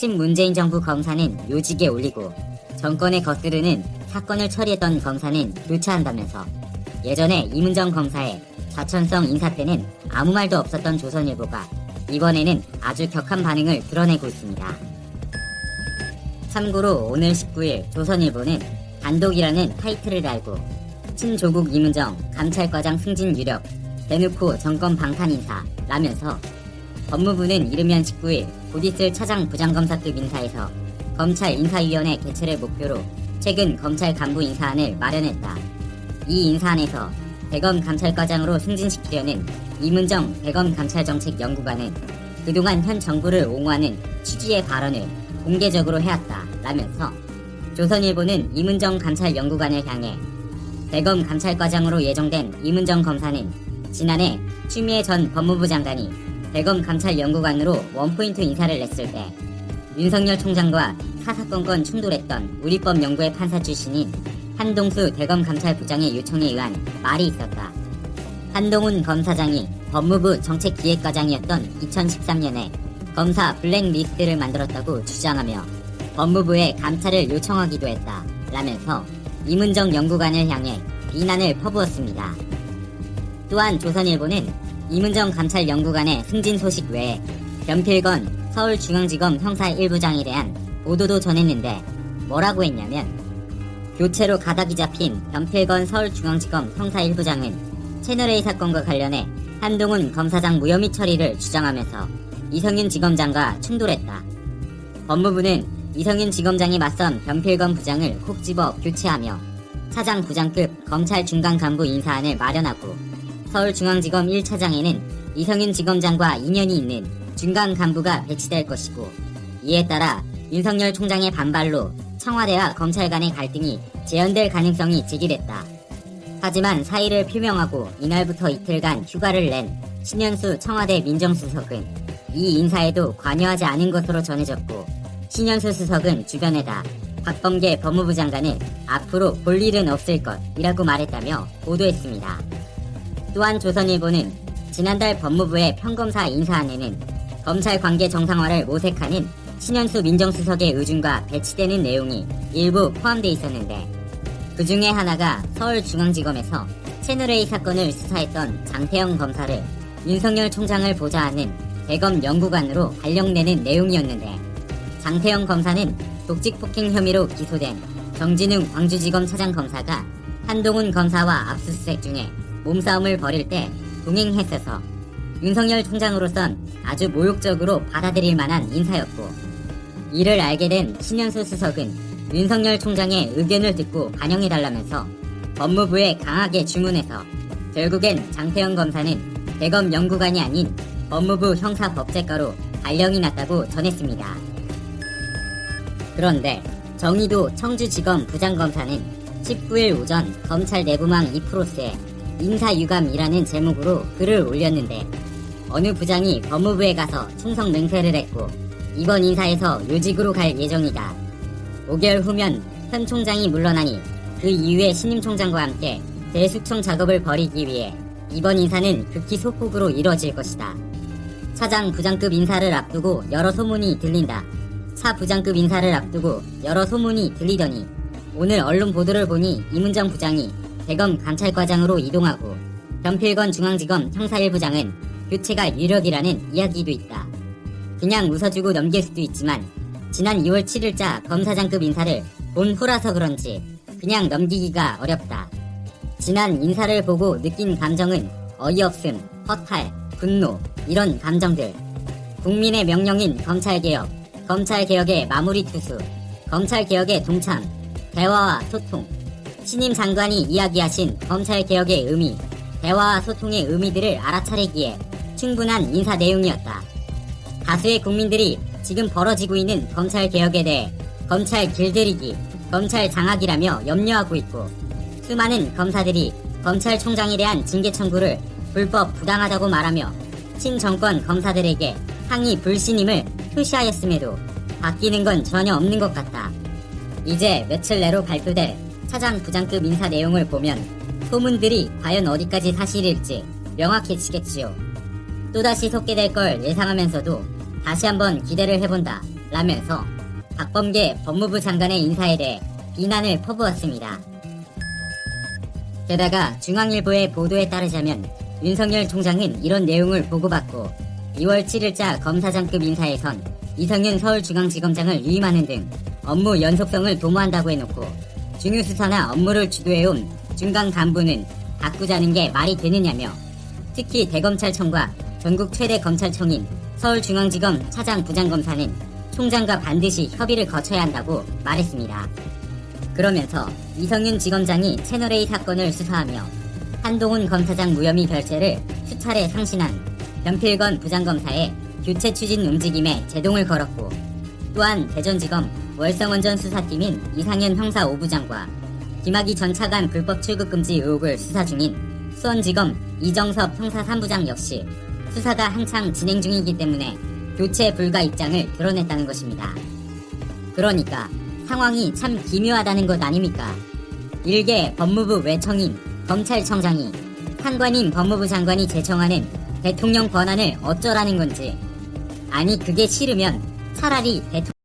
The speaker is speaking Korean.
친문재인 정부 검사는 요직에 올리고 정권에 거스르는 사건을 처리했던 검사는 교체한다면서 예전에 이문정 검사의 자천성 인사 때는 아무 말도 없었던 조선일보가 이번에는 아주 격한 반응을 드러내고 있습니다. 참고로 오늘 19일 조선일보는 단독이라는 타이틀을 달고 친조국 이문정 감찰과장 승진 유력 대놓고 정권 방탄 인사 라면서 법무부는 이르면 19일 곧 있을 차장 부장검사급 인사에서 검찰 인사위원회 개최를 목표로 최근 검찰 간부 인사안을 마련했다. 이 인사안에서 대검 감찰과장으로 승진시키려는 이문정 대검 감찰정책연구관은 그동안 현 정부를 옹호하는 취지의 발언을 공개적으로 해왔다 라면서 조선일보는 이문정 감찰연구관을 향해 대검 감찰과장으로 예정된 이문정 검사는 지난해 추미애 전 법무부 장관이 대검 감찰연구관으로 원포인트 인사를 냈을 때 윤석열 총장과 사사건건 충돌했던 우리법 연구회 판사 출신인 한동수 대검 감찰부장의 요청에 의한 말이 있었다. 한동훈 검사장이 법무부 정책기획과장이었던 2013년에 검사 블랙리스트를 만들었다고 주장하며 법무부에 감찰을 요청하기도 했다. 라면서 이문정 연구관을 향해 비난을 퍼부었습니다. 또한 조선일보는 이문정 감찰연구관의 승진 소식 외에 변필건 서울중앙지검 형사 1부장에 대한 보도도 전했는데 뭐라고 했냐면 교체로 가닥이 잡힌 변필건 서울중앙지검 형사 1부장은 채널A 사건과 관련해 한동훈 검사장 무혐의 처리를 주장하면서 이성윤 지검장과 충돌했다. 법무부는 이성윤 지검장이 맞선 변필건 부장을 콕 집어 교체하며 차장 부장급 검찰 중간 간부 인사안을 마련하고 서울중앙지검 1차장에는 이성윤 지검장과 인연이 있는 중간 간부가 배치될 것이고 이에 따라 윤석열 총장의 반발로 청와대와 검찰 간의 갈등이 재현될 가능성이 제기됐다. 하지만 사의를 표명하고 이날부터 이틀간 휴가를 낸 신현수 청와대 민정수석은 이 인사에도 관여하지 않은 것으로 전해졌고 신현수 수석은 주변에다 박범계 법무부 장관은 앞으로 볼 일은 없을 것이라고 말했다며 보도했습니다. 또한 조선일보는 지난달 법무부의 평검사 인사안에는 검찰 관계 정상화를 모색하는 신현수 민정수석의 의중과 배치되는 내용이 일부 포함돼 있었는데 그 중에 하나가 서울중앙지검에서 채널A 사건을 수사했던 장태영 검사를 윤석열 총장을 보좌하는 대검 연구관으로 발령내는 내용이었는데 장태영 검사는 독직 폭행 혐의로 기소된 정진웅 광주지검 차장 검사가 한동훈 검사와 압수수색 중에 몸싸움을 벌일 때 동행했어서 윤석열 총장으로선 아주 모욕적으로 받아들일 만한 인사였고 이를 알게 된 신현수 수석은 윤석열 총장의 의견을 듣고 반영해달라면서 법무부에 강하게 주문해서 결국엔 장태영 검사는 대검 연구관이 아닌 법무부 형사법제과로 발령이 났다고 전했습니다. 그런데 정의도 청주지검 부장검사는 19일 오전 검찰 내부망 이프로스에 인사유감이라는 제목으로 글을 올렸는데 어느 부장이 법무부에 가서 충성 맹세를 했고 이번 인사에서 요직으로 갈 예정이다. 5개월 후면 현 총장이 물러나니 그 이후에 신임 총장과 함께 대숙청 작업을 벌이기 위해 이번 인사는 극히 소폭으로 이뤄질 것이다. 차장 부장급 인사를 앞두고 여러 소문이 들린다. 차 부장급 인사를 앞두고 여러 소문이 들리더니 오늘 언론 보도를 보니 이문정 부장이 대검 감찰과장으로 이동하고 변필건 중앙지검 형사 1부장은 교체가 유력이라는 이야기도 있다. 그냥 웃어주고 넘길 수도 있지만 지난 2월 7일자 검사장급 인사를 본 후라서 그런지 그냥 넘기기가 어렵다. 지난 인사를 보고 느낀 감정은 어이없음, 허탈, 분노 이런 감정들. 국민의 명령인 검찰개혁, 검찰개혁의 마무리 투수, 검찰개혁의 동참, 대화와 소통. 신임 장관이 이야기하신 검찰 개혁의 의미, 대화와 소통의 의미들을 알아차리기에 충분한 인사 내용이었다. 다수의 국민들이 지금 벌어지고 있는 검찰 개혁에 대해 검찰 길들이기, 검찰 장악이라며 염려하고 있고 수많은 검사들이 검찰총장에 대한 징계 청구를 불법 부당하다고 말하며 친정권 검사들에게 항의 불신임을 표시하였음에도 바뀌는 건 전혀 없는 것 같다. 이제 며칠 내로 발표될 차장 부장급 인사 내용을 보면 소문들이 과연 어디까지 사실일지 명확해지겠지요. 또다시 속게 될 걸 예상하면서도 다시 한번 기대를 해본다. 라면서 박범계 법무부 장관의 인사에 대해 비난을 퍼부었습니다. 게다가 중앙일보의 보도에 따르자면 윤석열 총장은 이런 내용을 보고받고 2월 7일자 검사장급 인사에선 이성윤 서울중앙지검장을 유임하는 등 업무 연속성을 도모한다고 해놓고 중요수사나 업무를 주도해온 중간 간부는 바꾸자는 게 말이 되느냐며 특히 대검찰청과 전국 최대 검찰청인 서울중앙지검 차장 부장검사는 총장과 반드시 협의를 거쳐야 한다고 말했습니다. 그러면서 이성윤 지검장이 채널A 사건을 수사하며 한동훈 검사장 무혐의 결재를 수차례 상신한 변필건 부장검사의 교체 추진 움직임에 제동을 걸었고 또한 대전지검 월성원전 수사팀인 이상현 형사 5부장과 김학의 전 차관 불법 출국 금지 의혹을 수사 중인 수원지검 이정섭 형사 3부장 역시 수사가 한창 진행 중이기 때문에 교체 불가 입장을 드러냈다는 것입니다. 그러니까 상황이 참 기묘하다는 것 아닙니까? 일개 법무부 외청인 검찰청장이 상관인 법무부 장관이 제청하는 대통령 권한을 어쩌라는 건지 아니 그게 싫으면 차라리 대통령